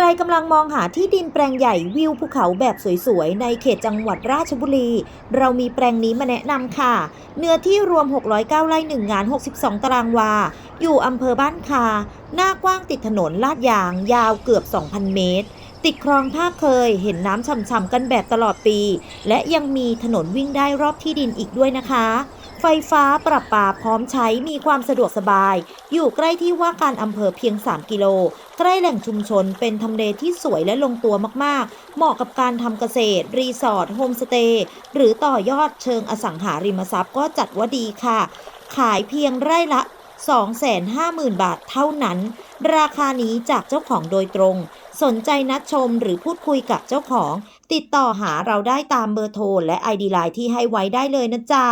ใครกำลังมองหาที่ดินแปลงใหญ่วิวภูเขาแบบสวยๆ ในเขตจังหวัดราชบุรี เรามีแปลงนี้มาแนะนำค่ะ เนื้อที่รวม 609ไร่1งาน 62 ตารางวา อยู่อำเภอบ้านคา หน้ากว้างติดถนนลาดยาง ยาวเกือบ 2,000 เมตร ติดคลองท่าเคยเห็นน้ำช่ำๆกันแบบตลอดปี และยังมีถนนวิ่งได้รอบที่ดินอีกด้วยนะคะ ไฟฟ้าประปาพร้อมใช้มีความสะดวกสบาย อยู่ใกล้ที่ว่าการอำเภอเพียง 3 กิโล ใกล้แหล่งชุมชนเป็นทำเลที่สวยและลงตัวมากๆ เหมาะกับการทำเกษตร รีสอร์ทโฮมสเตย์หรือต่อยอดเชิงอสังหาริมทรัพย์ก็จัดว่าดีค่ะ ขายเพียงไร่ละ 250,000 บาทเท่านั้น ราคานี้จากเจ้าของโดยตรง สนใจนัดชมหรือพูดคุยกับเจ้าของ ติดต่อหาเราได้ตามเบอร์โทรและ ID ไลน์ที่ให้ไว้ได้เลยนะจ๊ะ